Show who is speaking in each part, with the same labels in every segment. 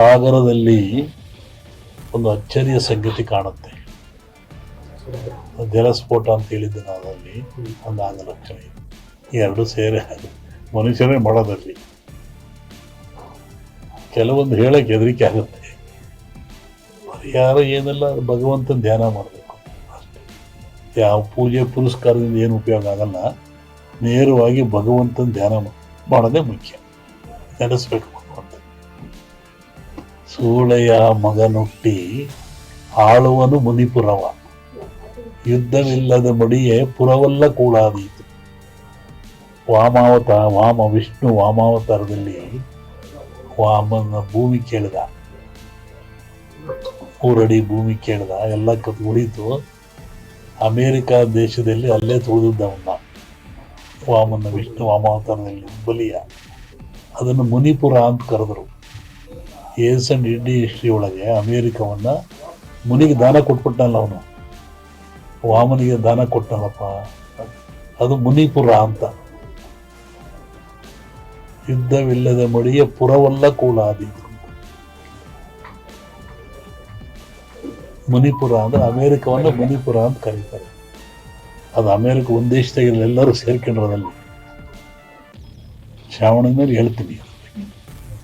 Speaker 1: ಸಾಗರದಲ್ಲಿ ಒಂದು ಅಚ್ಚರಿಯ ಸಂಗತಿ ಕಾಣುತ್ತೆ. ಜಲಸ್ಫೋಟ ಅಂತ ಹೇಳಿದ್ದೆ ನಾನು ಅಲ್ಲಿ, ಒಂದು ಆಂಗಲಕ್ಷಣ ಎರಡು ಸೇರೆ ಮನುಷ್ಯನೇ ಮಾಡೋದಲ್ಲಿ ಕೆಲವೊಂದು ಹೇಳಕ್ಕೆ ಹೆದರಿಕೆ ಆಗುತ್ತೆ. ಪರಿಹಾರ ಏನೆಲ್ಲ ಅದು ಭಗವಂತನ ಧ್ಯಾನ ಮಾಡಬೇಕು. ಯಾವ ಪೂಜೆ ಪುರಸ್ಕಾರದಿಂದ ಏನು ಉಪಯೋಗ ಆಗಲ್ಲ. ನೇರವಾಗಿ ಭಗವಂತನ ಧ್ಯಾನ ಮಾಡೋದೇ ಮುಖ್ಯ. ನೆನೆಸ್ಬೇಕು. ಭಗವಂತ ಸೂಳೆಯ ಮಗನುಟ್ಟಿ ಆಳುವನು ಮುನಿಪುರವ. ಯುದ್ಧವಿಲ್ಲದ ಮಡಿಯೇ ಪುರವಲ್ಲ ಕೂಡಾದೀತು. ವಾಮಾವತ, ವಾಮ ವಿಷ್ಣು ವಾಮಾವತಾರದಲ್ಲಿ ವಾಮನ ಭೂಮಿ ಕೇಳಿದ. ಊರಡಿ ಭೂಮಿ ಕೇಳಿದ, ಎಲ್ಲ ಕತ್ ಉಳಿತು. ಅಮೇರಿಕಾ ದೇಶದಲ್ಲಿ ಅಲ್ಲೇ ತುಳಿದಿದ್ದವನ್ನ. ವಾಮನ ವಿಷ್ಣು ವಾಮಾವತಾರದಲ್ಲಿ ಬಲಿಯ ಅದನ್ನು ಮುನಿಪುರ ಅಂತ ಕರೆದರು. ಏಸ್ ಅಂಡ್ ಇಂಡಿ ಹಿಸ್ಟ್ರಿ ಒಳಗೆ ಅಮೇರಿಕವನ್ನ ಮುನಿಗೆ ದಾನ ಕೊಟ್ಬಿಟ್ಟನಲ್ಲ ಅವನು ವಾಮನಿಗೆ ದಾನ ಕೊಟ್ಟನಪ್ಪ ಅದು ಮುನಿಪುರ ಅಂತ ಯುದ್ಧವಿಲ್ಲದ ಮಡಿಯ ಪುರವಲ್ಲ ಕೂಡಾದೀತು ಮಣಿಪುರ ಅಂದ್ರೆ ಅಮೇರಿಕವನ್ನ ಮಣಿಪುರ ಅಂತ ಕರೀತಾರೆ ಅದು ಅಮೇರಿಕ ಒಂದ್ ದೇಶದಾಗ ಎಲ್ಲರೂ ಸೇರ್ಕೊಂಡಿರೋದಲ್ಲಿ ಶ್ರಾವಣ ಮೇಲೆ ಹೇಳ್ತೀನಿ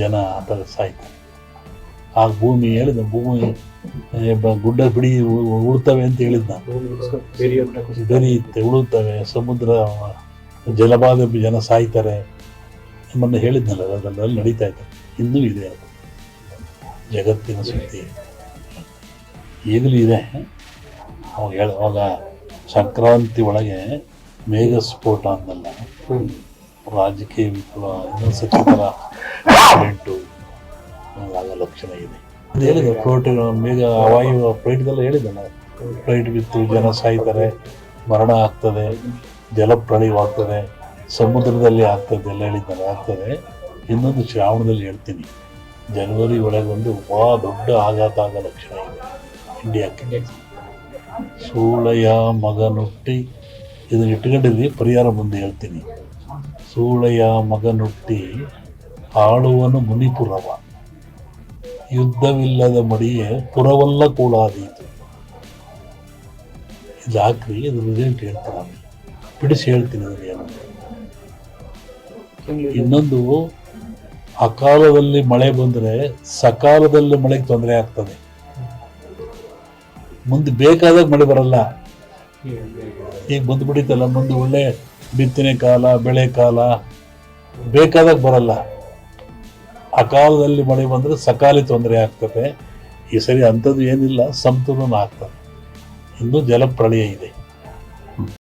Speaker 1: ಜನ ಆ ಥರ ಸಾಯ್ತಾರೆ. ಆ ಭೂಮಿ ಹೇಳಿದ ಭೂಮಿ ಗುಡ್ಡ ಬಿಡಿ ಉಳ್ತವೆ ಅಂತ ಹೇಳಿದ್ದ ಬೆರೆಯುತ್ತೆ ಉಳುತ್ತವೆ ಸಮುದ್ರ ಜಲಬಾಧೆ ಜನ ಸಾಯ್ತಾರೆ ನಮ್ಮನ್ನು ಹೇಳಿದ್ನಲ್ಲ, ಅದರಲ್ಲಿ ನಡೀತಾ ಇದೆ ಇನ್ನೂ ಇದೆ ಅದು. ಜಗತ್ತಿನ ಸುದ್ದಿ. ಈಗಲೂ ಇದೆ. ಅವಾಗ ಹೇಳುವಾಗ ಸಂಕ್ರಾಂತಿ ಒಳಗೆ ಮೇಘ ಸ್ಫೋಟ ಅಂದಲ್ಲ ರಾಜಕೀಯ ವಿಪ್ಲವ ಇನ್ನೊಂದು ಸಚಿವರ ಆಕ್ಸಿಡೆಂಟು ಆಗ ಲಕ್ಷಣ ಇದೆ. ಅದು ಹೇಳಿದೆ ಫ್ಲೋಟ್ ಬೇಗ ವಾಯು ಫ್ಲೈಟ್ಗೆಲ್ಲ ಹೇಳಿದ್ದಲ್ಲ ಫ್ಲೈಟ್ ಬಿತ್ತು ಜನ ಸಾಯ್ತಾರೆ ಮರಣ ಆಗ್ತದೆ ಜಲಪ್ರಳಯವಾಗ್ತದೆ ಸಮುದ್ರದಲ್ಲಿ ಆಗ್ತದೆ ಎಲ್ಲ ಹೇಳಿದ್ದಾರೆ. ಆಗ್ತದೆ. ಇನ್ನೊಂದು ಶ್ರಾವಣದಲ್ಲಿ ಹೇಳ್ತೀನಿ. ಜನವರಿ ಒಳಗೆ ಒಂದು ಬಹಳ ದೊಡ್ಡ ಆಘಾತ ಆಗೋ ಲಕ್ಷಣ ಇದೆ. ಇಂಡಿಯಾಕ್ಕೆ. ಸೂಳೆಯ ಮಗನುಟ್ಟಿ ಇದನ್ನ ಇಟ್ಕೊಂಡಿದ್ವಿ ಪರಿಹಾರ ಮುಂದೆ ಹೇಳ್ತೀನಿ. ಸೂಳೆಯ ಮಗನುಟ್ಟಿ ಆಳುವನು ಮುನಿಪುರವ. ಯುದ್ಧವಿಲ್ಲದ ಮಡಿಯೇ ಪುರವಲ್ಲ ಕೂಡಾದೀತು ಇದು ಹಾಕ್ರಿ ಇದ್ರ ರಿಸಲ್ಟ್ ಹೇಳ್ತಾರೆ ಬಿಡಿಸಿ ಹೇಳ್ತೀನಿ ಅದ್ರ ಏನು ಇನ್ನೊಂದು ಅಕಾಲದಲ್ಲಿ ಮಳೆ ಬಂದರೆ ಸಕಾಲದಲ್ಲಿ ಮಳೆಗೆ ತೊಂದರೆ ಆಗ್ತದೆ. ಮುಂದೆ ಬೇಕಾದಾಗ ಮಳೆ ಬರಲ್ಲ. ಈಗ ಬಂದ್ಬಿಡಿತಲ್ಲ ಮುಂದೆ ಒಳ್ಳೆ ಬಿತ್ತನೆ ಕಾಲ, ಬೆಳೆ ಕಾಲ ಬೇಕಾದಾಗ ಬರಲ್ಲ. ಅಕಾಲದಲ್ಲಿ ಮಳೆ ಬಂದರೆ ಸಕಾಲಿ ತೊಂದರೆ ಆಗ್ತದೆ. ಈ ಸರಿ ಅಂಥದ್ದು ಏನಿಲ್ಲ ಸಂತುಲನ ಆಗ್ತದೆ. ಇನ್ನೂ ಜಲಪ್ರಳಯ ಇದೆ.